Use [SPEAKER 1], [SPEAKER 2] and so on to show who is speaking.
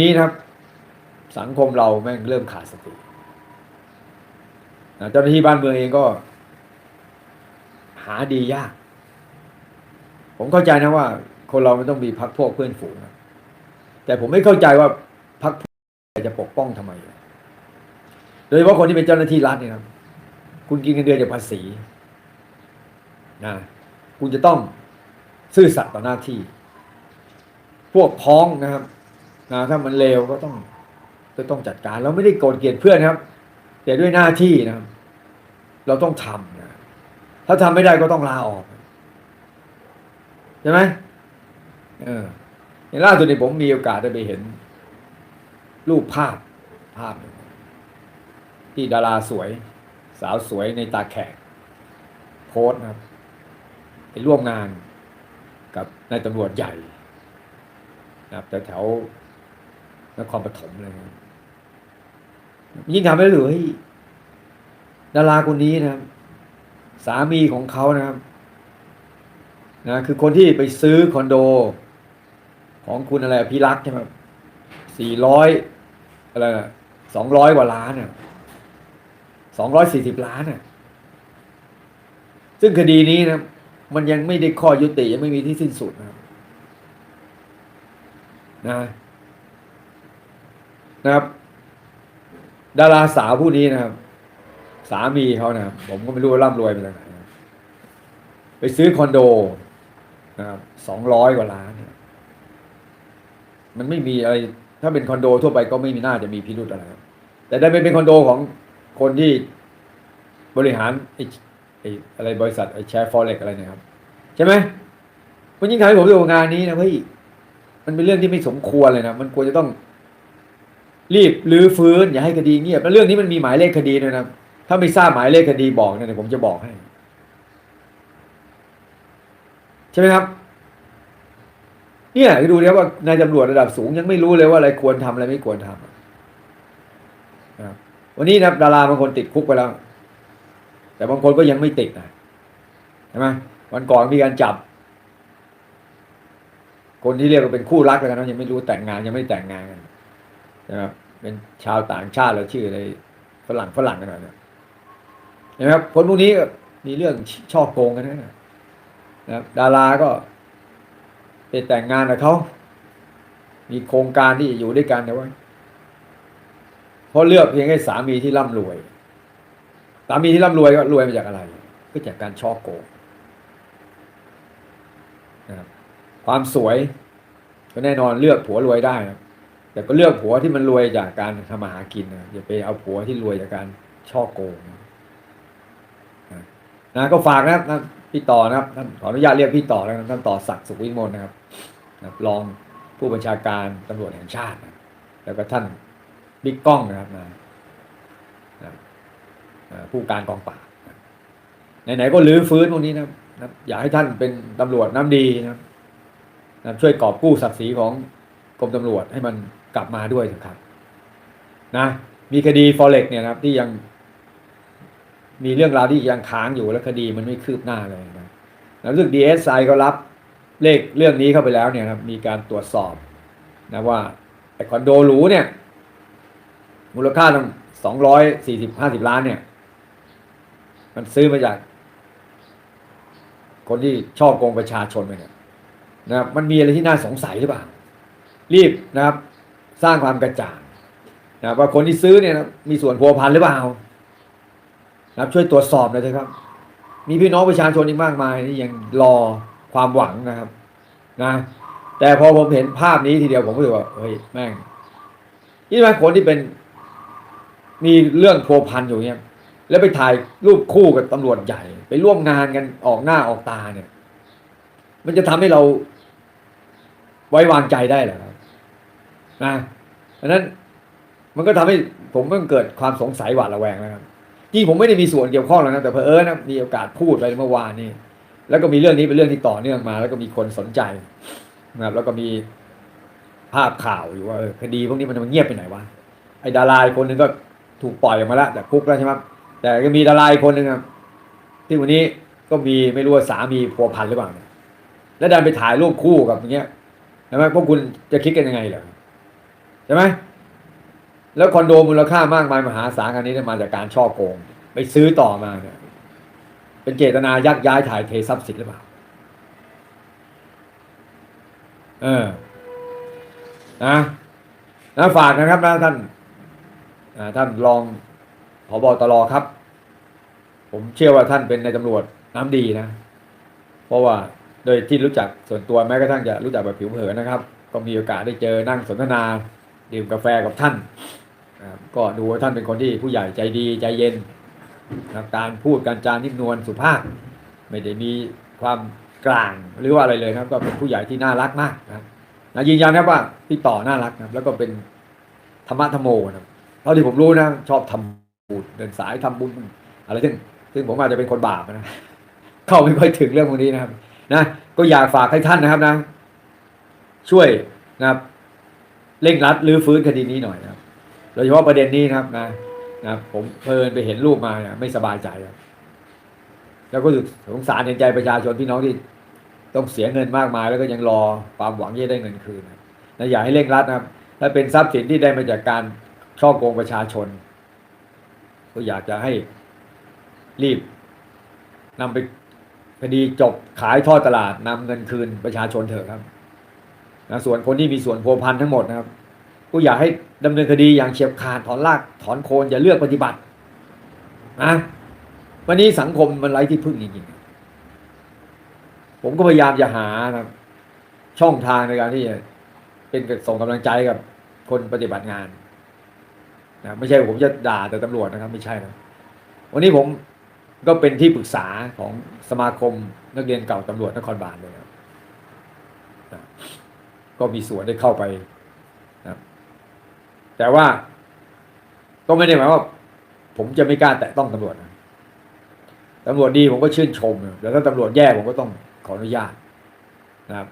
[SPEAKER 1] นี้นะครับ สังคมเราแม่งเริ่มขาดสตินะเจ้าหน้าที่บ้านเมืองเองก็ หาดียาก ผมเข้าใจนะว่า คนเราไมันต้องมีพักพวกเพื่อนฝูงนะแต่ผมไม่เข้าใจว่าพักพวกจะปกป้องทำไมโดยเฉพาะคนที่เป็นเจ้าหน้าที่รัฐเนี่ยครับคุณกินเงินเดือนจากภาษีนะคุณจะต้องซื่อสัตย์ต่อหน้าที่ พวกพ้องนะครับ นะถ้ามันเลวก็ต้องก็ต้องจัดการ เราไม่ได้โกรธเกลียดเพื่อนครับ แต่ด้วยหน้าที่นะครับ เราต้องทำนะถ้าทำไม่ได้ก็ต้องลาออกใช่ไหมเอออย่างล่าสุดนี่ยผมมีโอกาสได้ไปเห็น รูปภาพภาพ ที่ดาราสวย สาวสวยในตาแขก โพสนะครับไปร่วมงานกับนายตำรวจใหญ่นะครับแต่แถว นครปฐมเลยนะยิ่งทำให้รู้เฮ้ยดาราคนนี้นะครับ สามีของเขานะครับ นะ คือคนที่ไปซื้อคอนโด ของคุณอะไรพิรักใช่ไหมสี่ร้อยอะไรสองร้อยกว่าล้านเนี่ยสองร้อยสี่สิบล้านเนี่ยซึ่งคดีนี้นะมันยังไม่ได้ข้อยุติยังไม่มีที่สิ้นสุดนะครับนะ นะครับ ดาราสาวผู้นี้นะครับ สามีเขานะครับผมก็ไม่รู้ว่าร่ำรวยมาจากไหนไปซื้อคอนโดนะครับสองร้อยกว่าล้านเนี่ยมันไม่มีอะไร ถ้าเป็นคอนโดทั่วไปก็ไม่มีน่าจะมีพิรุธอะไรครับแต่ได้ไปเป็นคอนโดของคนที่บริหารไอ้ไอ้อะไรบริษัทไอ้แชร์ฟอเร็กอะไรเนี่ยครับ ใช่ไหมมันยิ่งทำให้ผมดูงานนี้นะเฮ้ยมันเป็นเรื่องที่ไม่สมควรเลยนะมันควรจะต้อง รีบรื้อฟื้นอย่าให้คดีเงียบแล้วเรื่องนี้มันมีหมายเลขคดีด้วยนะถ้าไม่ทราบหมายเลขคดีบอกเนี่ยผมจะบอกให้ ใช่ไหมครับเนี่ยดูแล้วว่านายตำรวจระดับสูงยังไม่รู้เลยว่าอะไรควรทำอะไรไม่ควรทำนะครับวันนี้นะดาราบางคนติดคุกไปแล้ว แต่บางคนก็ยังไม่ติดนะใช่ไหมวันก่อนมีการจับ คนที่เรียกว่าเป็นคู่รักกันนะยังไม่รู้แต่งงานยังไม่แต่งงานกัน นะครับเป็นชาวต่างชาติแล้วชื่ออะไรฝรั่งฝรั่งกันหน่อยนี่ยเห็นไหมครับคนพวกนี้มีเรื่องชอบโกงกันนะนะครับดาราก็ไปแต่งงานกับเขา มีโครงการที่อยู่ด้วยกันแต่ว่าเพราะเลือกเพียงแค่สามีที่ร่ำรวย สามีที่ร่ำรวยก็รวยมาจากอะไร ก็จากการช่อโกงนะครับความสวยก็แน่นอนเลือกผัวรวยได้นะ แต่ก็เลือกผัวที่มันรวยจากการทำมาหากินนะอย่าไปเอาผัวที่รวยจากการช่อโกงนะนะก็ฝากนะครับนะพี่ต่อนะครับท่านขออนุญาตเรียกพี่ต่อแล้วนะท่านต่อศักดิ์สุขวิมลนะครับนะรองผู้บัญชาการตำรวจแห่งชาตินะแล้วก็ท่านบิ๊กก้องนะครับนะนะนะผู้การกองปราบนะไหนๆก็ลื้อฟื้นพวกนี้นะนะอยากให้ท่านเป็นตำรวจน้ำดีนะครับนะช่วยกอบกู้ศักดิ์ศรีของกรมตำรวจให้มัน กลับมาด้วยเถอะครับนะมีคดีฟอเร็กเนี่ยนะครับที่ยังมีเรื่องราวที่ยังค้างอยู่และคดีมันไม่คืบหน้าเลยนะแล้วเรื่องดีเอสไอก็รับเลขเรื่องนี้เข้าไปแล้วเนี่ยครับมีการตรวจสอบนะว่าไอคอนโดหรูเนี่ยมูลค่าตั้งสองร้อยสี่สิบห้าสิบล้านเนี่ย มันซื้อมาจาก คนที่ชอบโกงประชาชนไปเนี่ยนะครับมันมีอะไรที่น่าสงสัยหรือเปล่า รีบนะครับ สร้างความกระจ่างนะว่าคนที่ซื้อเนี่ยนะมีส่วนพัวพันหรือเปล่านะครับช่วยตรวจสอบหน่อยเถอะครับ มีพี่น้องประชาชนอีกมากมายที่ยังรอความหวังนะครับ นะ แต่พอผมเห็นภาพนี้ทีเดียวผมก็รู้สึกว่าเฮ้ยแม่งนี่ไหมคนที่เป็น มีเรื่องพัวพันอยู่เนี่ยแล้วไปถ่ายรูปคู่กับตำรวจใหญ่ ไปร่วมงานกันออกหน้าออกตาเนี่ย มันจะทำให้เราไว้วางใจได้หรอครับ นะดังนั้นมันก็ทำให้ผมก็เกิดความสงสัยหวาดระแวงนะครับจริงผมไม่ได้มีส่วนเกี่ยวข้องหรอกนะแต่เพอเออนะมีโอกาสพูดไปเมื่อวานนี้แล้วก็มีเรื่องนี้เป็นเรื่องที่ต่อเนื่องมา แล้วก็มีคนสนใจนะครับ แล้วก็มีภาพข่าวอยู่ว่าคดีพวกนี้มันมันเงียบไปไหนวะไอ้ดาราคนหนึ่งก็ถูกปล่อยออกมาแล้วแต่คุกแล้วใช่ไหมแต่ก็มีดาราอีกคนหนึ่งครับที่วันนี้ก็มีไม่รู้ว่าสามีพัวพันหรือเปล่าเนี่ยแล้วดันไปถ่ายรูปคู่กับอย่างเงี้ยใช่ไหมพวกคุณจะคิดกันยังไงเหรอ ใช่ไหมแล้วคอนโดมูลค่ามากมายมหาศาลอันนี้มาจากการช่อโกง ไปซื้อต่อมาเนี่ยเป็นเจตนายักย้ายถ่ายเททรัพย์สินหรือเปล่าเออนะนะฝากนะครับนะท่านท่านรองผบตรครับ ผมเชื่อว่าท่านเป็นในตำรวจน้ำดีนะ เพราะว่าโดยที่รู้จักส่วนตัวแม้กระทั่งจะรู้จักแบบผิวเผินนะครับ ก็มีโอกาสได้เจอนั่งสนทนา ดื่มกาแฟกับท่าน ก็ดูว่าท่านเป็นคนที่ผู้ใหญ่ใจดีใจเย็นนะครับการพูดการจานิ่มนวลสุภาพ ไม่ได้มีความกลางหรือว่าอะไรเลยนะครับ ก็เป็นผู้ใหญ่ที่น่ารักมากนะนะยืนยันนะว่าพี่ต่อน่ารักนะแล้วก็เป็นธรรมะธรรมโมนะครับเท่าที่ผมรู้นะชอบทำบุญเดินสายทำบุญอะไรซึ่งซึ่งผมอาจจะเป็นคนบาปนะเข้าไม่ค่อยถึงเรื่องพวกนี้นะครับ นะ ก็อยากฝากให้ท่านนะครับนะ ช่วยนะครับ เร่งรัดหรือฟื้นคดีนี้หน่อยนะครับโดยเฉพาะประเด็นนี้นะครับนะนะผมเพลินไปเห็นรูปมาเนี่ยไม่สบายใจครับแล้วก็รู้สึกสงสารเห็นใจประชาชนพี่น้องที่ต้องเสียเงินมากมาย แล้วก็ยังรอความหวังที่จะได้เงินคืนนะอยากให้เร่งรัดนะครับ ถ้าเป็นทรัพย์สินที่ได้มาจากการช่อโกงประชาชน ก็อยากจะให้รีบนำไปคดีจบขายทอดตลาดนำเงินคืนประชาชนเถอะครับ นะส่วนคนที่มีส่วนพัวพันทั้งหมดนะครับ ก็อยากให้ดำเนินคดีอย่างเฉียบขาดถอนรากถอนโคนอย่าเลือกปฏิบัตินะวันนี้สังคมมันไร้ที่พึ่งจริงๆผมก็พยายามจะหานะครับช่องทางในการที่จะเป็นส่งกำลังใจกับคนปฏิบัติงานนะไม่ใช่ผมจะด่าแต่ตำรวจนะครับ ไม่ใช่นะวันนี้ผมก็เป็นที่ปรึกษาของสมาคมนักเรียนเก่าตำรวจนครบาลเลยนะ ก็มีส่วนได้เข้าไปนะครับแต่ว่า ก็ไม่ได้หมายว่า ผมจะไม่กล้าแตะต้องตำรวจนะตำรวจดีผมก็ชื่นชมนะแต่ถ้าตำรวจแย่ผมก็ต้องขออนุญาตนะครับ